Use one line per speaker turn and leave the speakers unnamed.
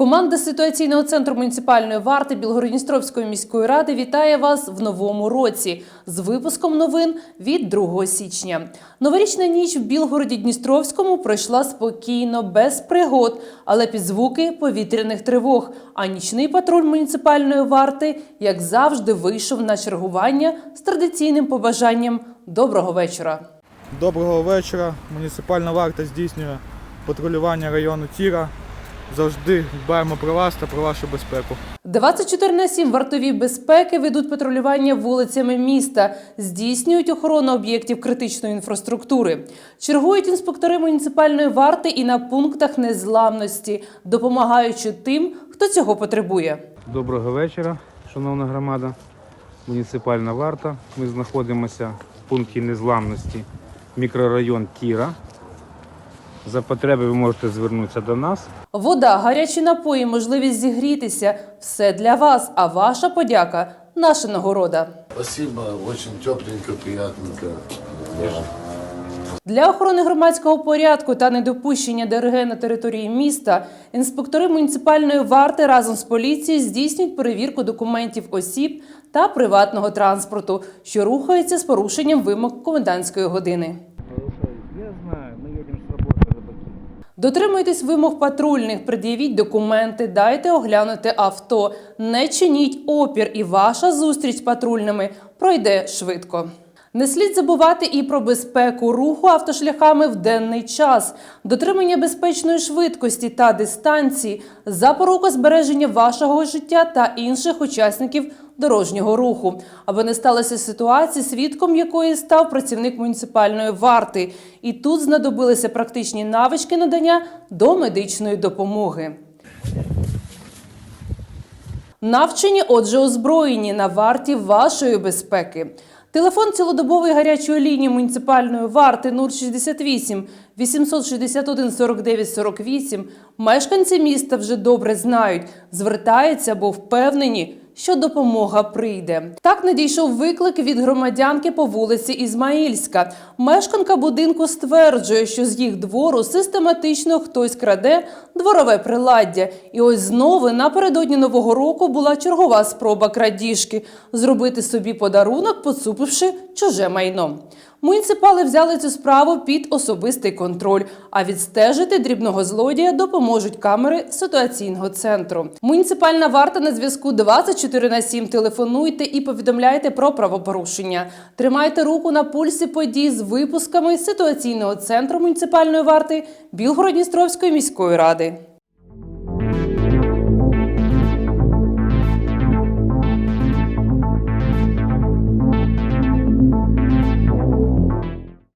Команда ситуаційного центру муніципальної варти Білгородністровської міської ради вітає вас в новому році з випуском новин від 2 січня. Новорічна ніч в Білгороді Дністровському пройшла спокійно, без пригод, але під звуки повітряних тривог. А нічний патруль муніципальної варти, як завжди, вийшов на чергування з традиційним побажанням доброго вечора.
Доброго вечора. Муніципальна варта здійснює патрулювання району Тіра. Завжди дбаємо про вас та про вашу безпеку.
24 на 7 вартові безпеки ведуть патрулювання вулицями міста, здійснюють охорону об'єктів критичної інфраструктури. Чергують інспектори муніципальної варти і на пунктах незламності, допомагаючи тим, хто цього потребує.
Доброго вечора, шановна громада. Муніципальна варта. Ми знаходимося в пункті незламності мікрорайон Тіра. За потреби ви можете звернутися до нас.
Вода, гарячі напої, можливість зігрітися все для вас. А ваша подяка наша нагорода.
Спасибо, очень тепленько, приятненько.
Для охорони громадського порядку та недопущення ДРГ на території міста інспектори муніципальної варти разом з поліцією здійснюють перевірку документів осіб та приватного транспорту, що рухається з порушенням вимог комендантської години.
Я знаю, ми їдемо.
Дотримуйтесь вимог патрульних, пред'явіть документи, дайте оглянути авто, не чиніть опір, і ваша зустріч з патрульними пройде швидко. Не слід забувати і про безпеку руху автошляхами в денний час, дотримання безпечної швидкості та дистанції, запорука збереження вашого життя та інших учасників дорожнього руху, аби не сталося ситуації, свідком якої став працівник муніципальної варти. І тут знадобилися практичні навички надання до медичної допомоги. Навчені, отже, озброєні на варті вашої безпеки. Телефон цілодобової гарячої лінії муніципальної варти 068 861 49 48 мешканці міста вже добре знають, звертаються, бо впевнені, що допомога прийде. Так надійшов виклик від громадянки по вулиці Ізмаїльська. Мешканка будинку стверджує, що з їх двору систематично хтось краде дворове приладдя. І ось знову напередодні нового року була чергова спроба крадіжки зробити собі подарунок, поцупивши чуже майно. Муніципали взяли цю справу під особистий контроль, а відстежити дрібного злодія допоможуть камери ситуаційного центру. Муніципальна варта на зв'язку 24 на 7. Телефонуйте і повідомляйте про правопорушення. Тримайте руку на пульсі подій з випусками ситуаційного центру муніципальної варти Білгород-Дністровської міської ради.